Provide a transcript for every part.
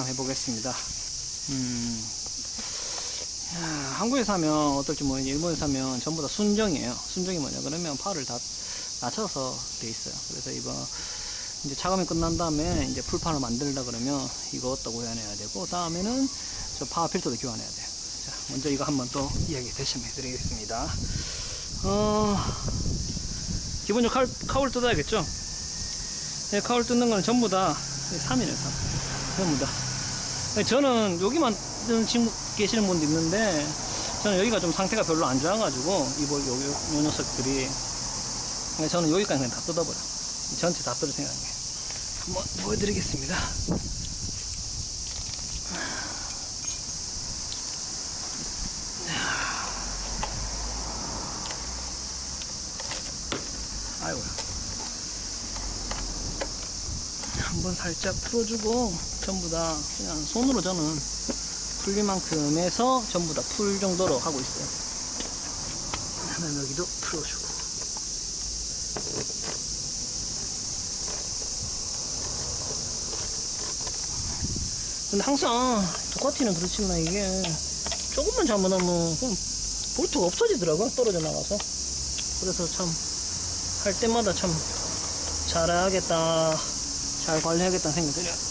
시연을 교환해 보겠습니다. 음, 야, 한국에 사면 어떨지 모르겠는데 일본에 사면 전부 다 순정이에요. 순정이 뭐냐 그러면 팔을 다 낮춰서 돼 있어요. 그래서 이번 이제 차감이 끝난 다음에 이제 풀판을 만들다 그러면 이것도 교환해야 되고 다음에는 저 파워 필터도 교환해야 돼요. 자, 먼저 이거 한번 또 이야기 대신 해드리겠습니다. 어, 기본적으로 카울, 카울 뜯어야겠죠? 네, 카울 뜯는 거는 전부 다 3이네요, 3. 전부 다. 네, 저는 여기만 친구 계시는 분도 있는데, 저는 여기가 좀 상태가 별로 안 좋아가지고, 이거, 요, 요, 요 녀석들이. 네, 저는 여기까지 그냥 다 뜯어버려. 전체 다 뜯을 생각이에요. 한번 보여드리겠습니다. 아이고. 한번 살짝 풀어주고 전부 다 그냥 손으로 저는 풀릴 만큼 해서 전부 다 풀 정도로 하고 있어요. 하나 여기도 풀어주고. 근데 항상 두카티는 그렇지만 이게 조금만 잘못하면 그냥 볼트가 없어지더라고요. 떨어져 나가서. 그래서 참 할 때마다 참 잘해야겠다, 잘 관리해야겠다는 생각이 들어요.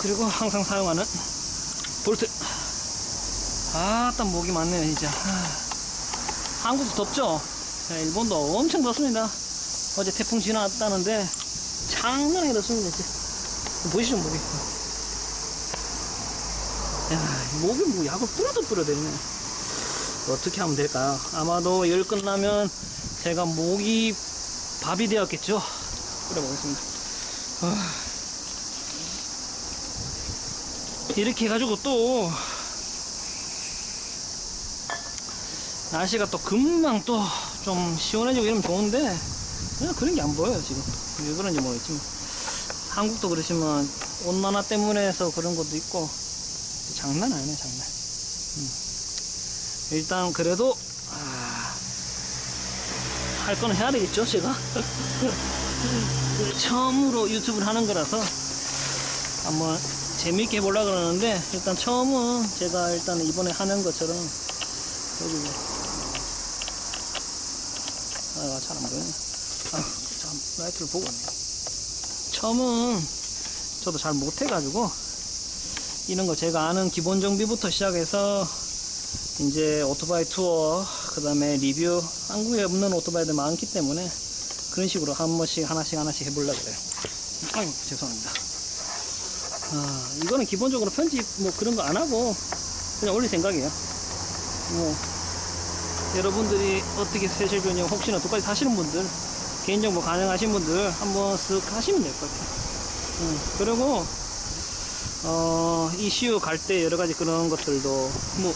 그리고 항상 사용하는 볼트. 아, 딱 목이 많네요, 진짜. 아. 한국도 덥죠? 네, 일본도 엄청 덥습니다. 어제 태풍 지나왔다는데 장난이 덥습니다, 진짜. 보시죠, 목이. 야, 목이 뭐 약을 뿌려도 뿌려야 되네. 어떻게 하면 될까요? 아마도 열 끝나면 제가 목이 밥이 되었겠죠? 뿌려보겠습니다. 아. 이렇게 해가지고 또 날씨가 또 금방 또 좀 시원해지고 이러면 좋은데 그냥 그런 게 안 보여요 지금. 왜 그런지 모르겠지만. 한국도 그러시면 온난화 때문에 해서 그런 것도 있고 장난 아니네 장난. 음. 일단 그래도 아, 할 거는 해야 되겠죠 제가? 처음으로 유튜브를 하는 거라서 한번 재밌게 해보려 그러는데 일단 처음은 제가 일단 이번에 하는 것처럼 해주고. 아, 잘 안 보이네. 아, 참 라이트를 보고 있네. 처음은 저도 잘 못해가지고 이런 거 제가 아는 기본 정비부터 시작해서 이제 오토바이 투어 그 다음에 리뷰 한국에 없는 오토바이들 많기 때문에 그런 식으로 한 번씩 하나씩 하나씩 해보려고 그래요. 아이고 죄송합니다 아, 이거는 기본적으로 편집 뭐 그런 거 안 하고 그냥 올릴 생각이에요 뭐 여러분들이 어떻게 쓰실 거냐 혹시나 똑같이 사시는 분들 개인정보 가능하신 분들 한번 쓱 하시면 될 것 같아요 음, 그리고 어, 이슈 갈 때 여러 가지 그런 것들도 뭐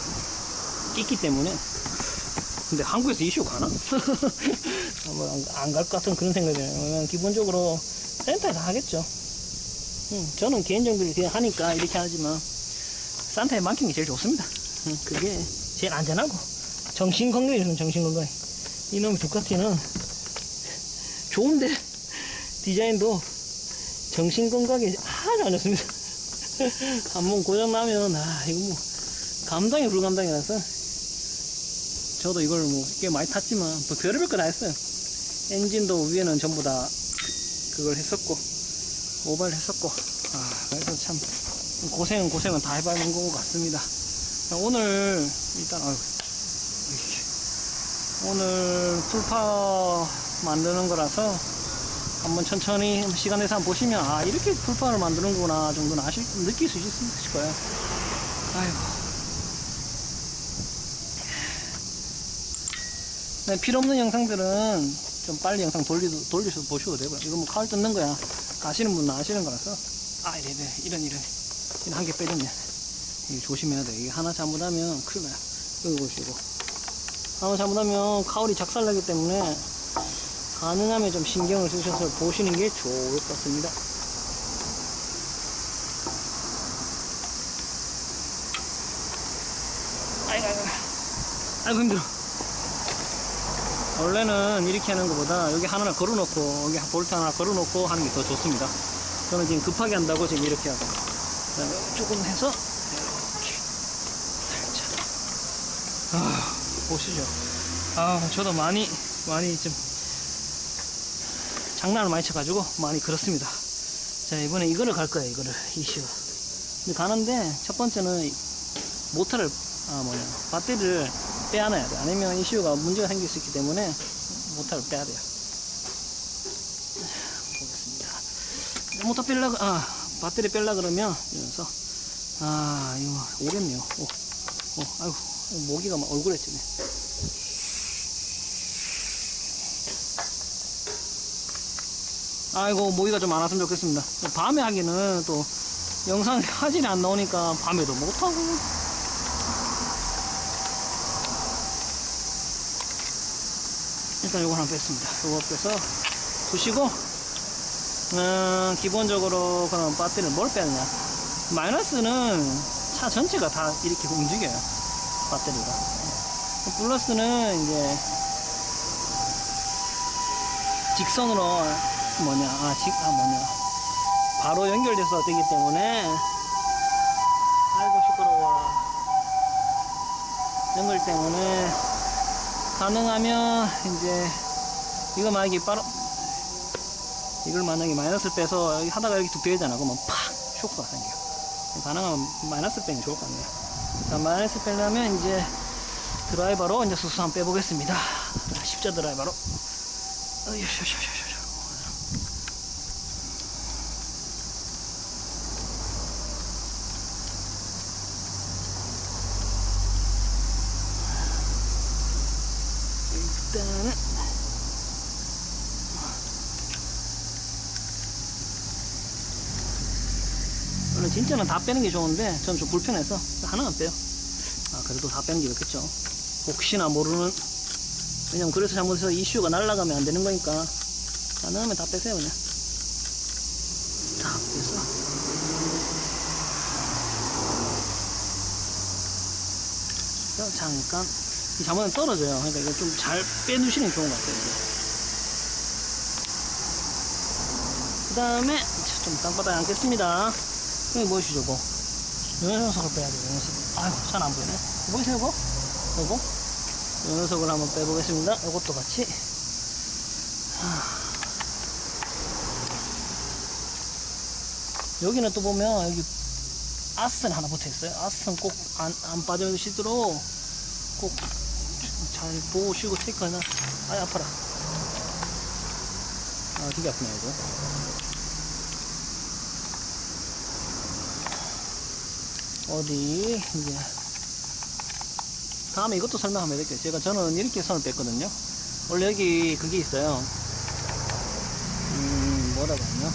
있기 때문에 근데 한국에서 이슈 가나? 뭐 안 갈것 같은 그런 생각이 들어요. 기본적으로 센터에서 하겠죠. 음, 저는 개인정비를 그냥 하니까 이렇게 하지만 산타에 맡긴 게 제일 좋습니다. 음, 그게 제일 안전하고 정신 건강에서는 정신 건강. 이놈의 두카티는 좋은데 디자인도 정신 건강에 아주 안 좋습니다. 한번 고장 나면 아 이거 뭐 감당이 불감당이라서 저도 이걸 뭐 꽤 많이 탔지만 뭐 별의별 거 다 했어요. 엔진도 위에는 전부 다 그걸 했었고 모발 했었고 아 그래서 참 고생은 고생은 다 해봐야 것 같습니다. 자, 오늘 일단 아유. 오늘 풀파 만드는 거라서 한번 천천히 시간 내서 한번 보시면 아 이렇게 풀판을 만드는구나 정도는 아실 느낄 수 있으실 거예요. 아이고. 네, 필요 없는 영상들은 좀 빨리 영상 돌리, 돌리셔서 보셔도 되고요. 이거 뭐 칼 뜯는 거야. 아시는 분은 아시는 거라서. 아, 이래, 이래, 이런, 이런. 이런 한 개 빼졌네. 이거 조심해야 돼. 이게 하나 잘못하면 큰일 나요. 여기 보시고. 하나 잘못하면 카울이 작살나기 때문에 가능하면 좀 신경을 쓰셔서 보시는 게 좋을 것 같습니다. 아이고, 아이고. 아이고, 힘들어. 원래는 이렇게 하는 것보다 여기 하나 걸어놓고 여기 볼트 하나 걸어놓고 하는 게 더 좋습니다. 저는 지금 급하게 한다고 지금 이렇게 하고. 조금 해서 이렇게 살짝. 아, 보시죠. 아, 저도 많이 많이 좀 장난을 많이 쳐가지고 많이 그렇습니다. 자, 이번에 이거를 갈 거예요. 이거를 이슈. 근데 가는데 첫 번째는 모터를 아 뭐냐 배터리를 빼안아야 돼. 아니면 이슈가 문제가 생길 수 있기 때문에 모터를 빼야 돼요. 보겠습니다. 모터 뺄라 아 배터리 뺄라 그러면 이러면서 아 이거 오겠네요. 오, 오 아이고 모기가 막 얼굴에 찌네. 아이고 모기가 좀 많았으면 좋겠습니다. 밤에 하기는 또 영상 화질이 안 나오니까 밤에도 못하고 일단 요거 하나 뺐습니다. 요거 빼서 두시고 음, 기본적으로 그럼 배터리를 뭘 빼느냐? 마이너스는 차 전체가 다 이렇게 움직여요 배터리가. 플러스는 이제 직선으로 뭐냐 아, 직, 아 뭐냐. 바로 연결돼서 되기 때문에 아이고 시끄러워. 연결 때문에 가능하면 이제 이거 만약에 빠르 이걸 만약에 마이너스를 빼서 여기 하다가 여기 두 빼잖아. 그러면 팍 쇼크가 생겨. 가능하면 마이너스 게 좋을 것 같네요. 자 마이너스 빼려면 이제 드라이버로 이제 수수 한번 빼보겠습니다. 십자 드라이버로. 샤, 진짜는 다 빼는 게 좋은데 저는 좀 불편해서 하나만 빼요. 아 그래도 다 빼는 게 좋겠죠. 혹시나 모르는 왜냐면 그래서 잘못해서 이슈가 날아가면 안 되는 거니까. 가능하면 다 빼세요 그냥. 다 빼서. 잠깐 이 잠은 떨어져요. 그러니까 이거 좀 잘 빼두시는 게 좋은 것 같아요 그 다음에 좀 땅바닥에 앉겠습니다 여기 무엇이죠 이거? 요 녀석을 빼야 돼요 요 녀석 아유 잘 안 보이네. 보이세요 이거? 이거? 요 녀석을 한번 빼보겠습니다. 이것도 같이. 하. 여기는 또 보면 여기 아스는 하나 붙어 있어요. 아스는 꼭 안 안 빠져주시도록 꼭 잘 보시고 체크하나. 아이 아파라. 아 되게 아프네 이거 어디 이제 다음에 이것도 설명하면 될게요 제가 저는 이렇게 선을 뺐거든요. 원래 여기 그게 있어요. 음 뭐라고 하냐.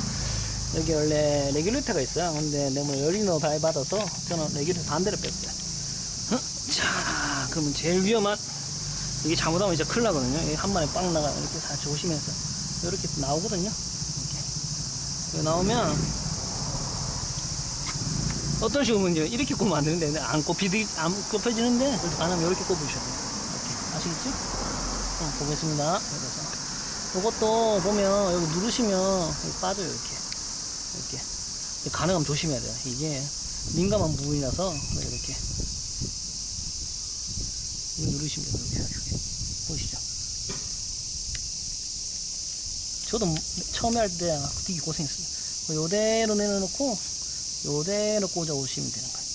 여기 원래 레귤레이터가 있어요. 근데 너무 열리노 많이 받아서 저는 레귤레이터 반대로 뺐어요. 어? 자 그러면 제일 위험한 이게 잘못하면 이제 큰일 나거든요. 한 번에 빵 나가 이렇게 다 조심해서. 이렇게 나오거든요. 이렇게. 나오면 어떤 식으로 문제 이렇게 꼽으면 안 되는데 안 꼽히드 안 꼽혀지는데 안 하면 이렇게 꼽으셔야 돼요. 이렇게. 아시겠죠? 어, 보겠습니다. 그래서 이것도 보면 여기 누르시면 여기 빠져요 이렇게. 이렇게. 가능하면 조심해야 돼요. 이게 민감한 부분이라서 이렇게. 누르시면 돼요 이렇게. 보이시죠? 저도 처음에 할 때 되게 고생했어요. 요대로 내려놓고 요대로 꽂아 오시면 되는 거예요.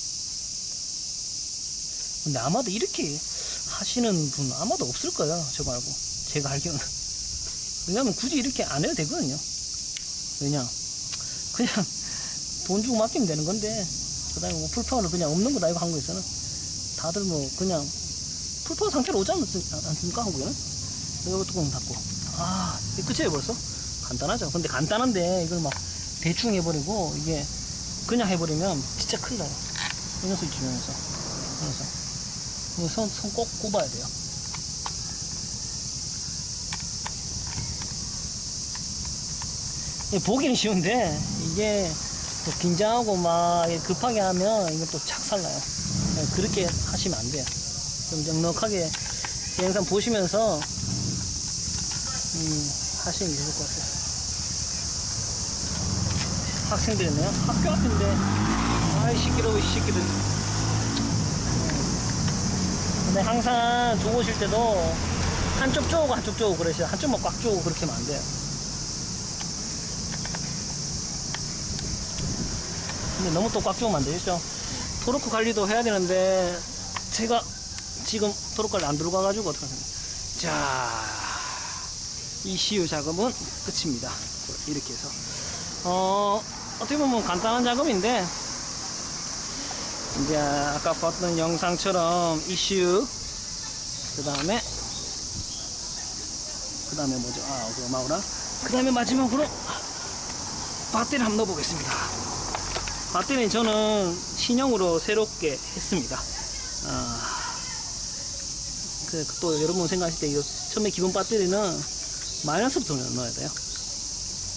근데 아마도 이렇게 하시는 분 아마도 없을 거예요. 저 말고. 제가 알기로는. 왜냐면 굳이 이렇게 안 해도 되거든요. 왜냐. 그냥 돈 주고 맡기면 되는 건데, 그 다음에 뭐 풀파워는 그냥 없는 거다, 이거 한국에서는. 다들 뭐 그냥 풀파워 상태로 오지 않습, 않습니까? 한국에는? 이거 뚜껑 닫고. 아, 끝이에요 벌써? 간단하죠. 근데 간단한데 이걸 막 대충 해버리고, 이게 그냥 해버리면 진짜 큰일 나요. 이 녀석 있지, 이 녀석. 이거 손, 손 꼭 꼽아야 돼요. 보기는 쉬운데, 이게 또 긴장하고 막 급하게 하면 이건 또 착살나요. 그렇게 하시면 안 돼요. 좀 넉넉하게 영상 보시면서, 음, 하시는 게 좋을 것 같아요. 학생들 있네요. 학교 앞인데. 아이, 시끄러워, 이 새끼들. 근데 항상 좋으실 때도 한쪽 쪼고 한쪽 쪼고 그러셔. 한쪽만 꽉 쪼고 그렇게 하면 안 돼요. 근데 너무 또 꽉 쪼으면 안 되겠죠? 토로크 관리도 해야 되는데, 제가 지금 토로크 관리 안 들고 가가지고 어떡하겠습니까? 자, ECU 작업은 끝입니다. 이렇게 해서. 어, 어떻게 보면 간단한 작업인데, 이제 아까 봤던 영상처럼 ECU, 그 다음에, 그 다음에 뭐죠? 아, 그거 마우라. 그 다음에 마지막으로 배터리를 한번 넣어보겠습니다. 배터리는 저는 신형으로 새롭게 했습니다. 아, 그, 또 여러분 생각하실 때, 이거 처음에 기본 배터리는 마이너스부터 넣어야 돼요.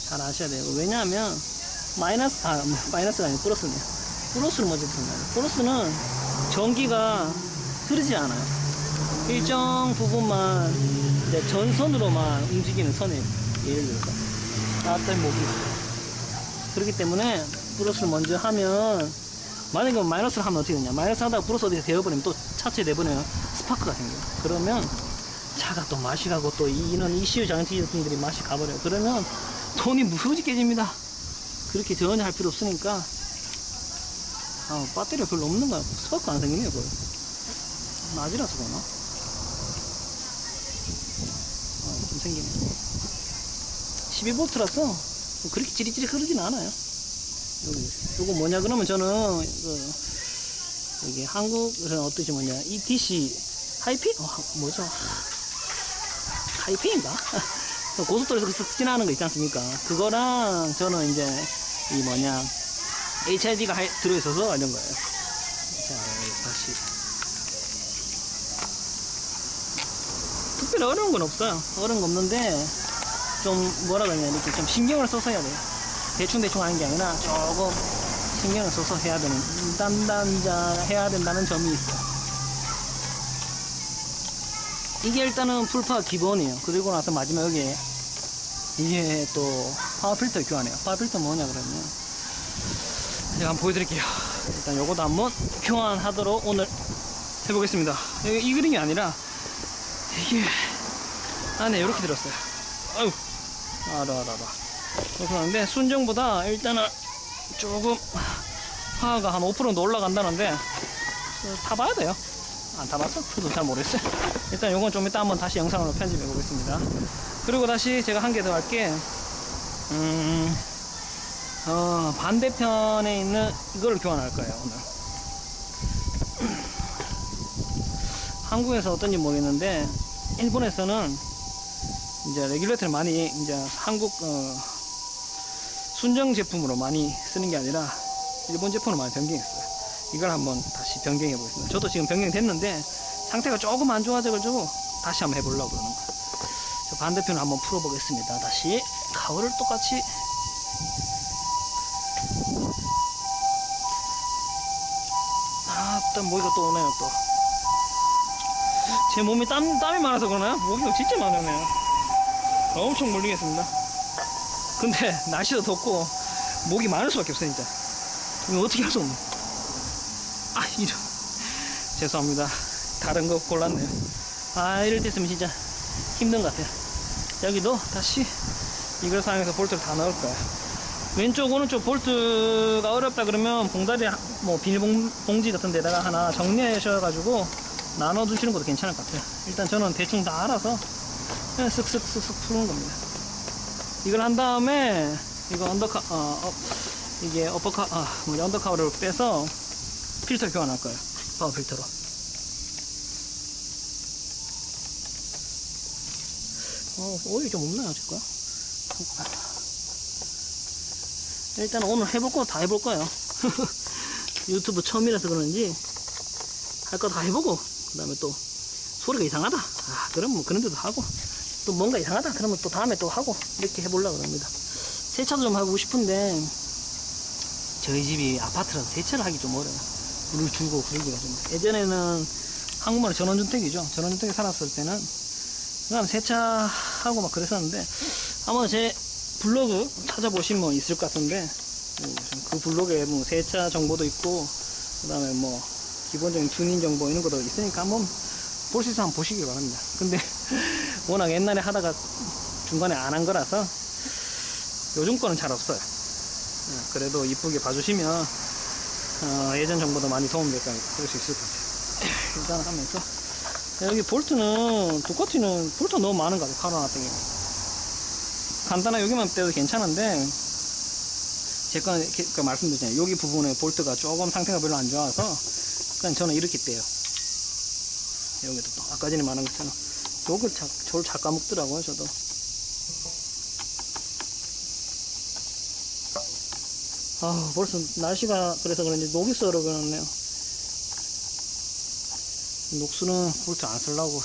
잘 아셔야 돼요. 왜냐하면, 마이너스, 아, 마이너스가 아니고 플러스네요. 플러스를 먼저 돼요. 플러스는 전기가 흐르지 않아요. 일정 부분만 이제 전선으로만 움직이는 선이에요. 예를 들어서. 나왔던 목이. 그렇기 때문에 플러스를 먼저 하면, 만약에 마이너스를 하면 어떻게 되냐. 마이너스 하다가 플러스 어디서 되어버리면 또 차체 내버리면 스파크가 생겨요. 그러면 차가 또 맛이 가고 또 이- 이런 ECU 장치 제품들이 맛이 가버려요. 그러면 돈이 무지 깨집니다. 그렇게 전혀 할 필요 없으니까 아, 배터리가 별로 없는 거야. 스파크 안 생기네요, 그걸. 낮이라서 그러나? 아, 좀 생기네. 12V라서 그렇게 찌릿찌릿 흐르진 않아요. 여기, 요거 뭐냐, 그러면 저는, 그, 여기 한국에서는 어떠시 뭐냐, ETC, 하이피? 어, 뭐죠? 하이피인가? 고속도로에서 그 지나는 거 있지 않습니까? 그거랑 저는 이제, 이 뭐냐, HID가 들어있어서 이런 거예요. 자, 다시. 특별히 어려운 건 없어요. 어려운 거 없는데, 좀 뭐라 그러냐, 이렇게 좀 신경을 써서 해야 돼요. 대충대충 하는 게 아니라 조금 신경을 써서 해야 되는, 담당자 해야 된다는 점이 있어요. 이게 일단은 풀파 기본이에요. 그리고 나서 마지막 여기에 이게 또 파워 필터 교환해요. 파워 필터 뭐냐 그러면 제가 한번 보여드릴게요. 일단 요거도 한번 교환하도록 오늘 해보겠습니다. 여기 이 그림이 아니라 이게 안에 이렇게 들었어요. 아유, 알아, 알아, 알아. 하는데 순정보다 일단은 조금 파워가 한 5% 정도 올라간다는데 어, 타봐야 돼요. 안 타봤어? 저도 잘 모르겠어요. 일단 요건 좀 이따 한번 다시 영상으로 편집해 보겠습니다. 그리고 다시 제가 한 개 더 할게. 음, 어, 반대편에 있는 이걸 교환할 거예요, 오늘. 한국에서 어떤지 모르겠는데, 일본에서는 이제 레귤레이터를 많이 이제 한국, 어, 순정 제품으로 많이 쓰는 게 아니라 일본 제품으로 많이 변경했어요. 이걸 한번 다시 변경해 보겠습니다. 저도 지금 변경됐는데 상태가 조금 안 좋아져가지고 다시 한번 해보려고 그러는 거예요. 자, 반대편을 한번 풀어보겠습니다. 다시 가오를 똑같이 아, 또 모기가 또 오네요 또. 제 몸이 땀, 땀이 많아서 그러나요? 모기가 진짜 많으네요. 엄청 물리겠습니다. 근데 날씨도 덥고 목이 많을 수밖에 없어요 진짜. 이거 어떻게 할 수 없네. 아 이런. 죄송합니다. 다른 거 골랐네요. 아 이럴 때 있으면 진짜 힘든 것 같아요. 여기도 다시 이걸 사용해서 볼트를 다 넣을 거예요. 왼쪽 오른쪽 볼트가 어렵다 그러면 봉다리 뭐 비닐봉지 같은 데다가 하나 정리하셔 가지고 나눠두시는 것도 괜찮을 것 같아요. 일단 저는 대충 다 알아서 그냥 쓱쓱쓱쓱 푸는 겁니다. 이걸 한 다음에 이거 언더카 어, 어, 이게 어퍼카 아 뭐지 언더카우를 빼서 필터 교환할 거예요. 파워 필터로. 어, 오일 좀 없나요, 제 거? 일단 오늘 해볼 거 다 해볼 거예요. 유튜브 처음이라서 그런지 할 거 다 해보고 그 다음에 또 소리가 이상하다. 아, 그럼 뭐 그런 데도 하고 또 뭔가 이상하다. 그러면 또 다음에 또 하고 이렇게 해보려고 합니다. 세차도 좀 하고 싶은데 저희 집이 아파트라서 세차를 하기 좀 어려워요. 물을 주고 그러기가 좀 예전에는 한국말로 전원주택이죠. 전원주택에 살았을 때는 그냥 세차 하고 막 그랬었는데 아마 제 블로그 찾아보시면 있을 것 같은데 그 블록에 뭐 세차 정보도 있고 그 다음에 뭐 기본적인 튜닝 정보 이런 것도 있으니까 한번 볼 수 있으면 보시기 바랍니다. 근데 워낙 옛날에 하다가 중간에 안 한 거라서 요즘 거는 잘 없어요. 어, 그래도 이쁘게 봐주시면 어, 예전 정보도 많이 도움될 거 그럴 수 있을 것 같아요. 일단 하면서 여기 볼트는 두커티는 볼트가 너무 많은 것 같아요. 경우. 간단하게 여기만 떼도 괜찮은데 제 거는 이렇게 그 말씀드렸잖아요. 여기 부분에 볼트가 조금 상태가 별로 안 좋아서 그냥 저는 이렇게 떼요. 여기도 또 아까 전에 말한 것처럼 요걸 자, 저를 잘 까먹더라고요. 저도. 아 벌써 날씨가 그래서 그런지 녹이 썰어 버렸네요. 녹수는 볼트 안 쓰려고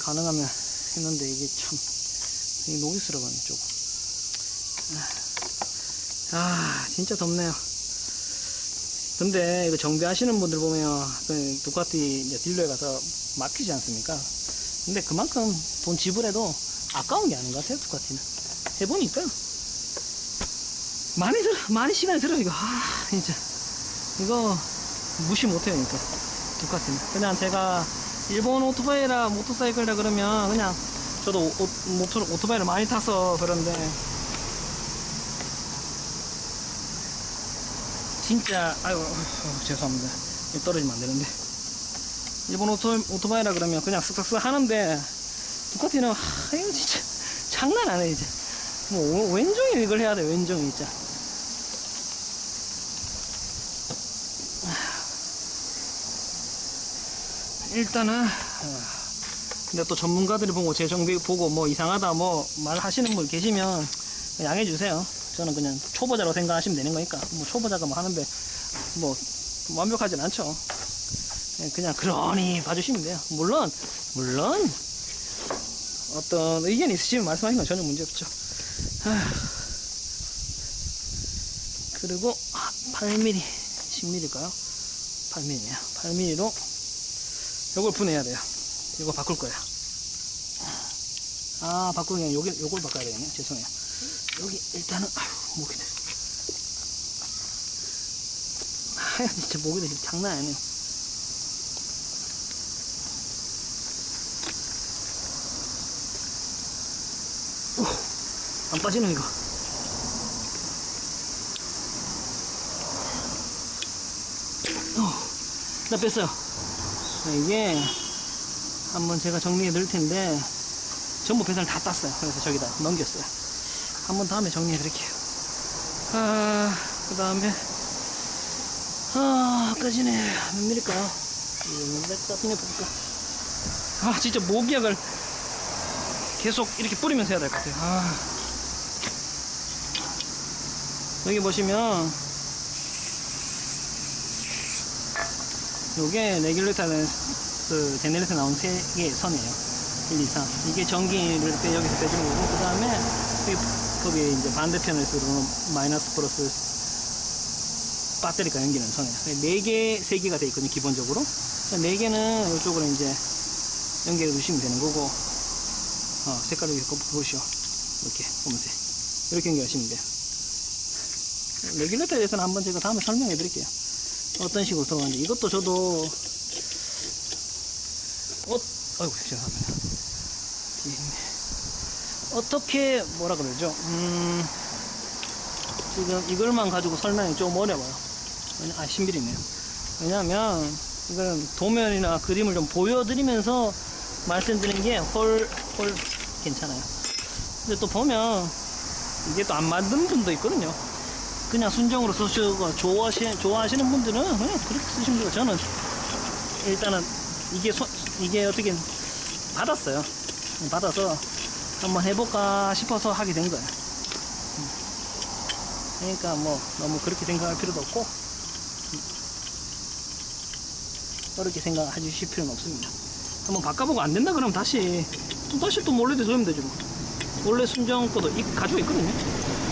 가능하면 했는데 이게 참 쓸어 버렸네 조금. 아 진짜 덥네요. 근데 이거 정비하시는 분들 보면 그 두카티 딜러에 가서 막히지 않습니까? 근데 그만큼 돈 지불해도 아까운 게 아닌 것 같아요 두카티는 해보니까 많이 들어 많이 시간이 들어 이거 아 진짜 이거 무시 못해요 그러니까 두카티는 그냥 제가 일본 오토바이라 모터사이클이라 그러면 그냥 저도 오, 모토, 오토바이를 많이 타서 그런데 진짜 아유 어, 죄송합니다. 떨어지면 안 되는데. 일본 오토, 오토바이라 그러면 그냥 쓱쓱쓱 하는데 두카티는 하, 이거 진짜 장난 아니에요 이제. 뭐 왼종일 이걸 해야 돼 왼종일 진짜 일단은 어, 근데 또 전문가들이 보고 제 정비 보고 뭐 이상하다 뭐 말하시는 분 계시면 양해 주세요. 저는 그냥 초보자로 생각하시면 되는 거니까 뭐 초보자가 뭐 하는데 뭐 완벽하진 않죠. 그냥- 그냥 그러니 봐주시면 돼요. 물론 물론 어떤 의견이 있으시면 말씀하시는 건 전혀 문제 없죠. 그리고 8mm, 10mm일까요? 8mm네요. 8mm로 요걸 분해해야 돼요. 이거 바꿀 거야. 아, 바꾸기 전에 요게, 요걸 바꿔야 되겠네. 죄송해요. 여기, 일단은, 아휴, 목이 돼. 하얀, 진짜 목이 돼. 장난 아니에요. 오, 안 빠지네, 이거. 어, 나 뺐어요. 이게, 한번 제가 정리해 드릴 텐데 전부 배선을 다 땄어요. 그래서 저기다 넘겼어요. 한번 다음에 정리해 드릴게요. 아 그 다음에 아 아까 전에 몇 밀일까요 몇 같은 게 볼까. 아 진짜 모기약을 계속 이렇게 뿌리면서 해야 될 것 같아요. 아. 여기 보시면 요게 레귤레이터는 그 제네레이터 나온 세 개의 선이에요. 1, 2, 3. 이게 전기를 빼, 여기서 빼주는 거고, 그 다음에 거기 이제 반대편에서 마이너스 플러스 배터리가 연기는 선이에요. 네 개, 세 개가 돼 있거든요, 기본적으로. 네 개는 이쪽으로 이제 연결해 주시면 되는 거고, 어, 색깔을 이렇게 보시오. 이렇게, 검은색. 이렇게 연결하시면 돼요. 레귤레이터에 대해서는 한번 제가 다음에 설명해 드릴게요. 어떤 식으로 들어가는지. 이것도 저도 어, 아이고, 죄송합니다. 있네. 어떻게, 뭐라 그러죠? 음, 지금 이걸만 가지고 설명이 좀 어려워요. 아, 신비리네요. 왜냐면, 이건 도면이나 그림을 좀 보여드리면서 말씀드리는 게 훨, 훨 괜찮아요. 근데 또 보면, 이게 또 안 맞는 분도 있거든요. 그냥 순정으로 쓰시고, 좋아하시, 좋아하시는 분들은 그냥 그렇게 쓰시면 돼요. 저는 일단은 이게 소- 이게 어떻게 받았어요. 받아서 한번 해볼까 싶어서 하게 된 거예요. 음. 그러니까 뭐 너무 그렇게 생각할 필요도 없고 음. 어렵게 생각하실 필요는 없습니다. 한번 바꿔보고 안 된다 그러면 다시 또 다시 또 몰래 들으면 되죠. 뭐. 원래 순정 거도 이- 가지고 있거든요.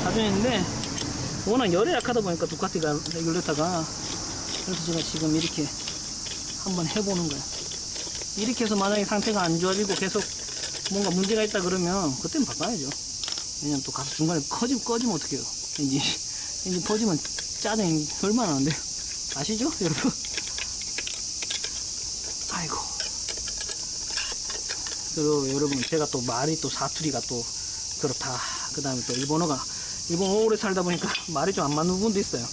가지고 있는데 워낙 열에 약하다 보니까 두카티가 레귤레터가 그래서 제가 지금 이렇게 한번 해보는 거예요. 이렇게 해서 만약에 상태가 안 좋아지고 계속 뭔가 문제가 있다 그러면 그때는 바꿔야죠. 왜냐면 또 가서 중간에 커지, 꺼지면 어떡해요. 엔진, 이제 퍼지면 짜증이 얼마나 나는데요. 아시죠, 여러분? 아이고. 그리고 여러분, 제가 또 말이 또 사투리가 또 그렇다. 그 다음에 또 일본어가, 일본어 오래 살다 보니까 말이 좀 안 맞는 부분도 있어요.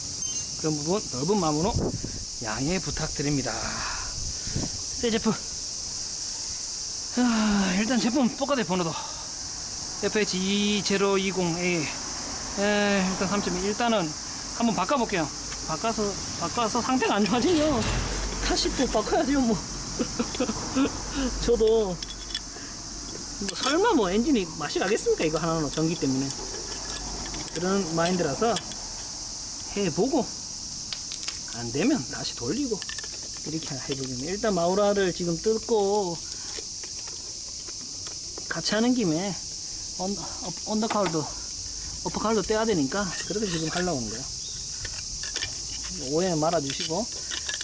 그런 부분 넓은 마음으로 양해 부탁드립니다. 새 제품. 아, 일단 제품 똑같아요, 번호도. FH2020A. 에, 일단 3.2. 일단은 한번 바꿔볼게요. 바꿔서, 바꿔서 상태가 안 좋아지면 다시 또 바꿔야죠, 뭐. 저도, 뭐 설마 뭐 엔진이 맛이 가겠습니까? 이거 하나로 전기 때문에. 그런 마인드라서 해보고, 안 되면 다시 돌리고, 이렇게 해보겠습니다. 일단 마우라를 지금 뜯고, 같이 하는 김에, 언, 어, 언더카울도, 어퍼카울도 떼야 되니까, 그래서 지금 하려고 하는 거예요. 오해 말아주시고,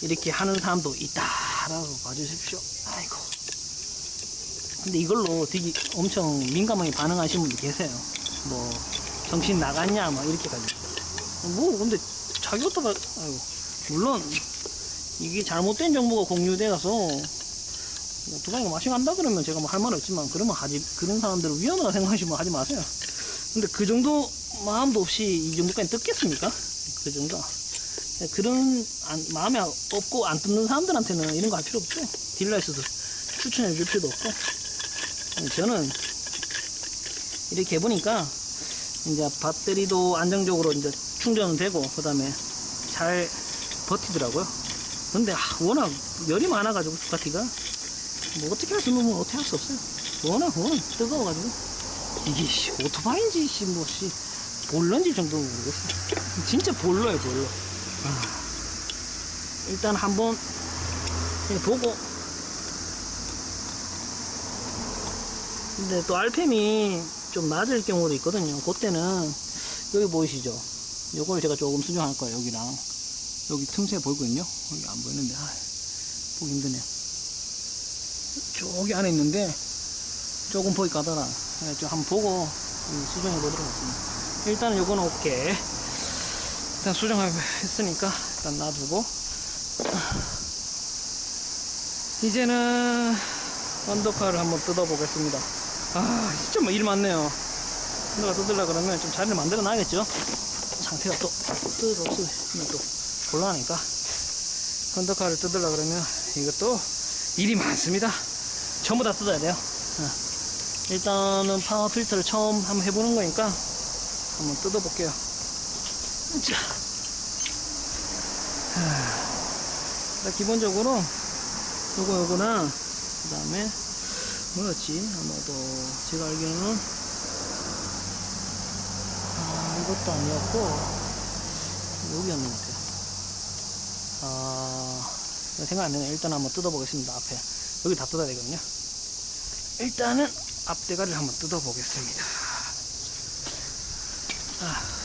이렇게 하는 사람도 있다라고 봐주십시오. 아이고. 근데 이걸로 되게 엄청 민감하게 반응하시는 분도 계세요. 뭐, 정신 나갔냐, 막 이렇게 가지고. 뭐, 근데 자기 오토가, 아이고. 물론, 이게 잘못된 정보가 공유되어서, 오토바이가 맛이 간다 그러면 제가 뭐 할 말 없지만, 그러면 하지, 그런 사람들을 위험하다 생각하시면 하지 마세요. 근데 그 정도 마음도 없이 이 정도까지 뜯겠습니까? 그 정도. 그런 안- 마음에 없고 안 뜯는 사람들한테는 이런 거 할 필요 없죠. 딜러에서도 추천해 줄 필요도 없고. 저는 이렇게 해보니까 이제 배터리도 안정적으로 이제 충전되고 그 다음에 잘 버티더라고요. 근데 아, 워낙 열이 많아가지고 두카티가 뭐 어떻게 할수 없는 건 어떻게 할 수 없어요. 워낙 워낙 뜨거워가지고 이게 씨, 오토바이인지 씨, 뭐 씨, 볼러인지 정도 모르겠어. 진짜 볼러예요 볼러. 아, 일단 한번 보고 근데 또 RPM이 좀 낮을 경우도 있거든요. 그때는 여기 보이시죠? 요걸 제가 조금 수정할 거예요. 여기랑 여기 틈새 보이거든요. 여기 안 보이는데 아, 보기 힘드네요. 저기 안에 있는데 조금 보기 까다라. 네, 좀 한번 보고 음, 수정해 보도록 하겠습니다. 일단은 요거는 오케이. 일단 수정했으니까 일단 놔두고 이제는 언더카를 한번 뜯어 보겠습니다. 아 진짜 뭐 일 많네요. 언더카 뜯으려 그러면 좀 자리를 만들어 놔야겠죠. 상태가 또 뜯어 없으면 또 곤란하니까 언더카를 뜯으려 그러면 이것도 일이 많습니다. 전부 다 뜯어야 돼요. 어. 일단은 파워 필터를 처음 한번 해보는 거니까 한번. 하. 일단 기본적으로 요거 요거랑 그 다음에 뭐였지? 아마도 제가 알기로는 아 이것도 아니었고 여기였는 것 같아요. 아 생각 안 나네. 일단 한번 뜯어보겠습니다 앞에. 여기 다 뜯어야 되거든요. 일단은 앞대가리를 한번 뜯어보겠습니다. 아.